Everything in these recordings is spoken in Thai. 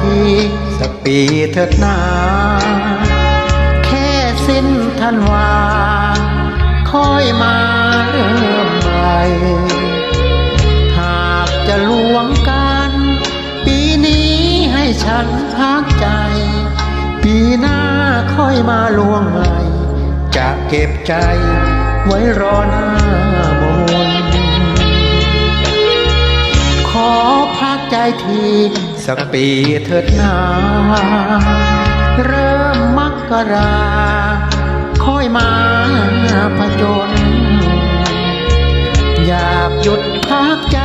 ทีสักปีเถิดนา แค่สิ้นธันวาค่อยมาเริ่มใหม่หากจะลวงกัน ปีนี้ให้ฉันพักใจ ปีหน้าค่อยมาลวงใหม่จะเก็บใจไว้รอหน้ามนขอพักใจที สักปีเถิดนา เริ่มมักกราค่อยมาผจญอยากหยุดพักใจ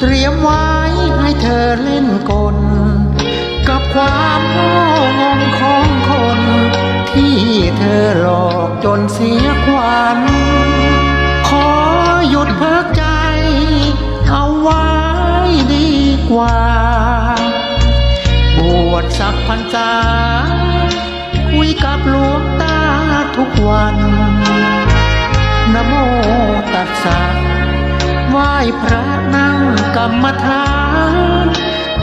เตรียมไว้ให้เธอเล่นกล กับความโง่งงของคน ที่เธอหลอกจนเสียขวัญขอหยุดพักใจ เอาไว้ดีกว่า พรรษาคุยกับหลวงตาทุกวันนโมตัสสะไหว้พระนั่งกรรมฐาน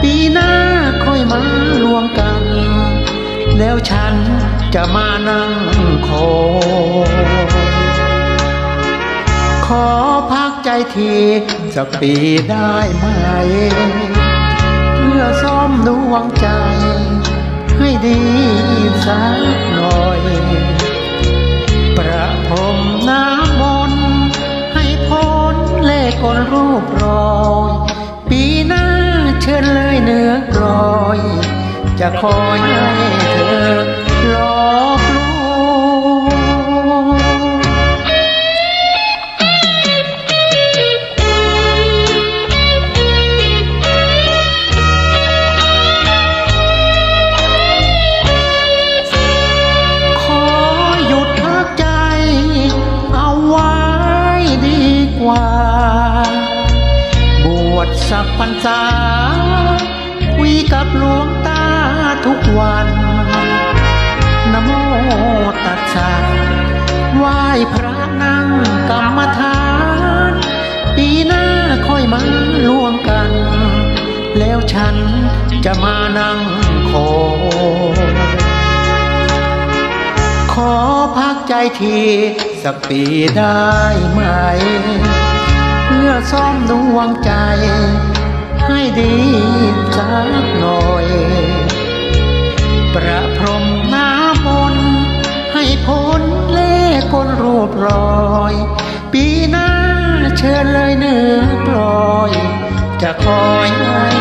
ปีหน้าค่อยมาลวงกัน แล้วฉันจะมานั่งคอขอพักใจทีสักปีได้ไหม เพื่อซ่อมดวงใจ ดีสักหน่อย ประพรมน้ำมนต์ให้พ้นเลขกลรูปรอย ปีหน้าเชิญเลยเนื้อกรอย จะคอย สักพรรษาคุยกับหลวงตาทุกวันนโมตัสสะไหว้พระนั่งกรรมฐาน ปีหน้าค่อยมาล่วงกัน แล้วฉันจะมานั่งคอขอพักใจทีสักปีได้ไหม พื่อซ่อมดวงใจ ให้ดีสักหน่อย ประพรมน้ำมนต์ให้พ้นเลขกลรูปรอย ปีหน้าเชิญเลยเนื้อปลอย จะคอย